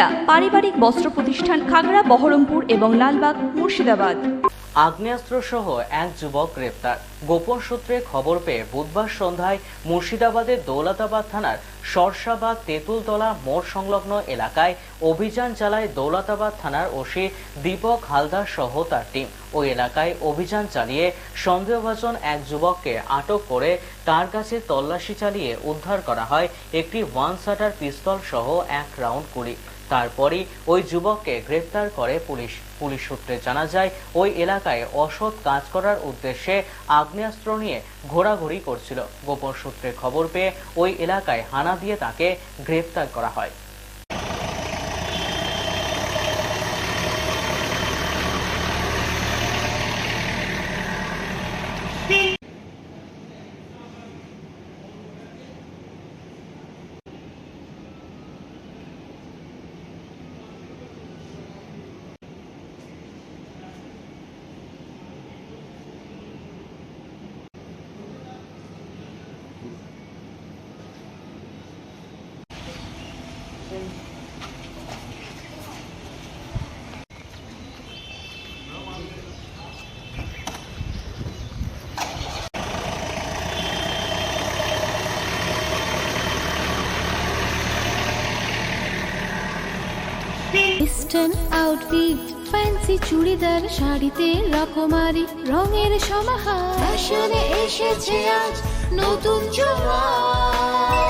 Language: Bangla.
সুনিতা পারিবারিক বস্ত্র প্রতিষ্ঠান খাগড়া, বহরমপুর এবং লালবাগ, মুর্শিদাবাদ। আগ্নেয়াস্ত্র সহ এক যুবক গ্রেপ্তার। গোপন সূত্রে খবর পেয়ে বুধবার সন্ধ্যায় মুর্শিদাবাদের দৌলতাবাদ থানার সরসাবাদ তেঁতুলতলা মোড় সংলগ্ন এলাকায় অভিযান চালায় দৌলতাবাদ থানার ওসি দীপক হালদার সহ তার টিম। ওই এলাকায় অভিযান চালিয়ে সন্দেহভাজন এক যুবককে আটক করে তার কাছে তল্লাশি চালিয়ে উদ্ধার করা হয়। একটি ওয়ান শাটার পিস্তল সহ এক রাউন্ড গুলি। তারপরই ওই যুবককে গ্রেপ্তার করে পুলিশ। পুলিশ সূত্রে জানা যায়, ওই এলাকায় অসৎ কাজ করার উদ্দেশ্যে আগ্নেয়াস্ত্র নিয়ে ঘোরাঘুরি করছিল। গোপন সূত্রে খবর পেয়ে ওই এলাকায় হানা দিয়ে তাকে গ্রেপ্তার করা হয়। ওয়েস্টার্ন আউটফিট ফ্যান্সি চুড়িদার শাড়িতে রকমারি রঙের সমাহার। এসেছে আজ নতুন সুনিতা